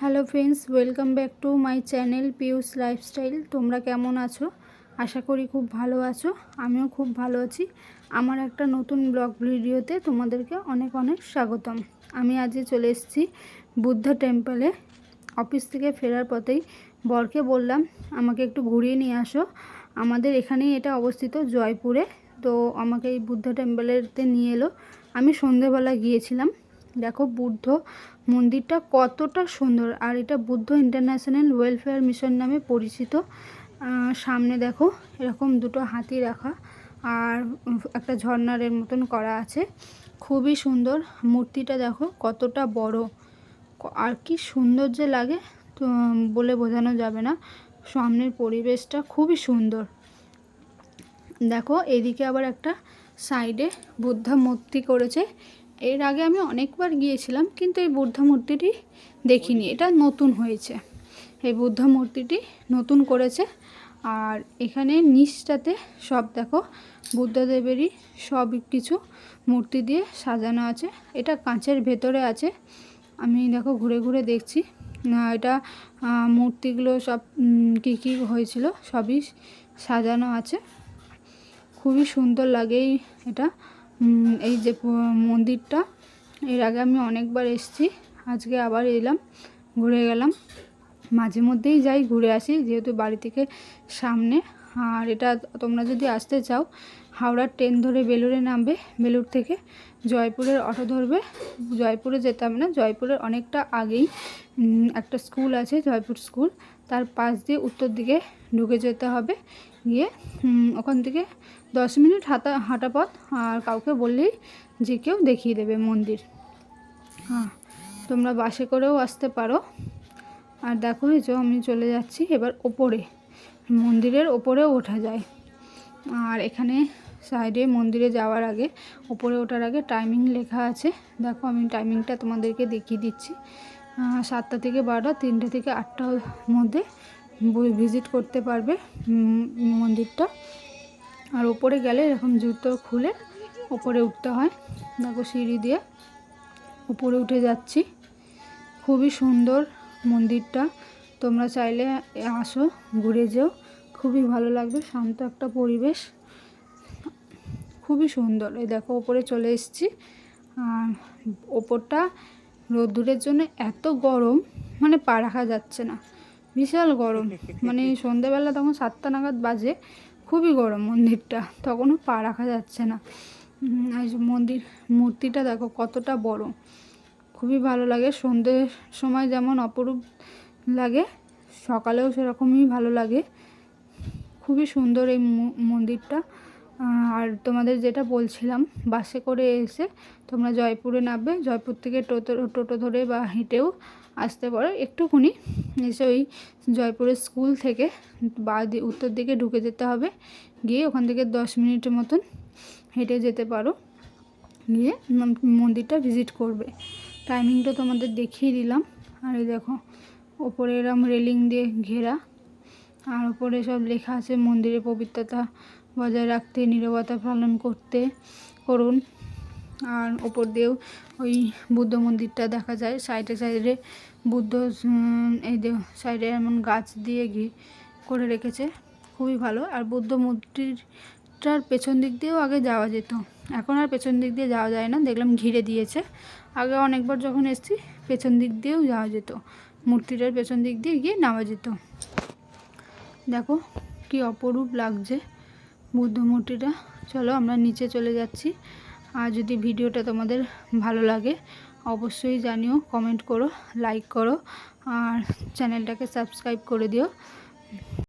Hello friends, welcome back to my channel Piu's lifestyle. তোমরা কেমন আছো? আশা করি খুব ভালো আছো, আমিও খুব ভালো আছি। আমার একটা নতুন ব্লগ ভিডিওতে তোমাদেরকে অনেক অনেক স্বাগতম। আমি আজকে চলে এসেছি বুদ্ধ টেম্পলে অফিস থেকে ফেরার পথেই বরকে বললাম, আমাকে একটু ঘুরিয়ে নিয়ে আসো। আমাদের এখানেই এটা অবস্থিত, জয়পুরে। তো আমাকে এই বুদ্ধ টেম্পলেতে নিয়ে এলো। আমি সন্ধেবেলা গিয়েছিলাম। দেখো বুদ্ধ মন্দিরটা কতটা সুন্দর। আর এটা বুদ্ধ ইন্টারন্যাশনাল ওয়েলফেয়ার মিশন নামে পরিচিত। সামনে দেখো এরকম দুটো হাতি রাখা আর একটা ঝর্নারের মতন করা আছে। খুবই সুন্দর। মূর্তিটা দেখো কতটা বড়। আর কি সুন্দর যে লাগে বলে বোঝানো যাবে না। সামনের পরিবেশটা খুবই সুন্দর। দেখো এদিকে আবার একটা সাইডে বুদ্ধা মূর্তি করেছে। এর আগে আমি অনেকবার গিয়েছিলাম, কিন্তু এই বুদ্ধ মূর্তিটি দেখিনি। এটা নতুন হয়েছে। এই বুদ্ধ মূর্তিটি নতুন করেছে। আর এখানে নিচটাতে সব দেখো, বুদ্ধদেবেরই সব কিছু মূর্তি দিয়ে সাজানো আছে। এটা কাঁচের ভেতরে আছে। আমি দেখো ঘুরে ঘুরে দেখছি। এটা মূর্তিগুলো সব কী কী হয়েছিল সবই সাজানো আছে। খুবই সুন্দর লাগে এটা। এই যে মন্দিরটা, এর আগে আমি অনেকবার এসেছি, আজকে আবার এলাম, ঘুরে গেলাম। মাঝে মধ্যেই যাই, ঘুরে আসি, যেহেতু বাড়ি থেকে সামনে। আর এটা তোমরা যদি আসতে চাও হাওড়ার ট্রেন ধরে বেলুরে নামবে বেলুর থেকে। জয়পুরের অটো ধরবে। জয়পুরে যেতে হবে না, জয়পুরের অনেকটা আগেই একটা স্কুল আছে, জয়পুর স্কুল। তার পাশ দিয়ে উত্তর দিকে ঢুকে যেতে হবে। গিয়ে ওখান থেকে দশ মিনিট হাঁটা হাঁটা পথ, আর কাউকে বললেই যে কেউ দেখিয়ে দেবে মন্দির। হ্যাঁ তোমরা বাসে করেও আসতে পারো। আর দেখো এই যে আমি চলে যাচ্ছি, এবার ওপরে। মন্দিরের ওপরেও ওঠা যায়। আর এখানে সাইডে মন্দিরে যাওয়ার আগে, ওপরে ওঠার আগে টাইমিং লেখা আছে। দেখো আমি টাইমিংটা তোমাদেরকে দেখিয়ে দিচ্ছি। সাতটা থেকে বারোটা, তিনটে থেকে আটটার মধ্যে ভিজিট করতে পারবে মন্দিরটা। আর ওপরে গেলে এরকম জুতো খুলে ওপরে উঠতে হয়। দেখো সিঁড়ি দিয়ে উপরে উঠে যাচ্ছি। খুবই সুন্দর মন্দিরটা। তোমরা চাইলে আসো ঘুরে যেও। খুবই ভালো লাগবে শান্ত একটা পরিবেশ। খুবই সুন্দর। এই দেখো ওপরে চলে এসেছি। আর ওপরটা রোদ্দুরের জন্য এত গরম মানে পা রাখা যাচ্ছে না। বিশাল গরম। মানে সন্ধ্যেবেলা তখন সাতটা নাগাদ বাজে খুবই গরম মন্দিরটা। তখনও পা রাখা যাচ্ছে না। মন্দির মূর্তিটা দেখো কতটা বড়। খুবই ভালো লাগে। সন্ধ্যের সময় যেমন অপরূপ লাগে। সকালেও সেরকমই ভালো লাগে। খুবই সুন্দর এই মন্দিরটা। আর তোমাদের যেটা বলছিলাম, বাসে করে এসে তোমরা জয়পুরে নামবে। জয়পুর থেকে টোটো টোটো ধরে বা হেঁটেও আসতে পারো। একটুখানি এসে ওই জয়পুরের স্কুল থেকে বা উত্তর দিকে ঢুকে যেতে হবে। গিয়ে ওখান থেকে দশ মিনিটের মতন হেঁটে যেতে পারো। গিয়ে মন্দিরটা ভিজিট করবে। টাইমিংটা তোমাদের দেখিয়ে দিলাম। আর এই দেখো ওপরে এরম রেলিং দিয়ে ঘেরা। আর ওপরে সব লেখা আছে, মন্দিরের পবিত্রতা বজায় রাখতে, নিরবতা পালন করতে, করুন। আর ওপর দিয়েও ওই বুদ্ধ মন্দিরটা দেখা যায়। সাইডে সাইডে বুদ্ধ এই সাইডে এমন গাছ দিয়ে ঘি করে রেখেছে। খুবই ভালো। আর বুদ্ধ মূর্তিটার পেছন দিক দিয়েও আগে যাওয়া যেত। এখন আর পেছন দিক দিয়ে যাওয়া যায় না। দেখলাম ঘিরে দিয়েছে। আগে অনেকবার যখন এসছি, পেছন দিক দিয়েও যাওয়া যেত। মূর্তিটার পেছন দিক দিয়ে গিয়ে নামা যেত। দেখো কি অপরূপ লাগছে বুদ্ধ মূর্তিটা। চলো আমরা নিচে চলে যাচ্ছি। আর যদি ভিডিওটা তোমাদের ভালো লাগে, অবশ্যই জানিও কমেন্ট করো লাইক করো, আর চ্যানেলটাকে সাবস্ক্রাইব করে দিও।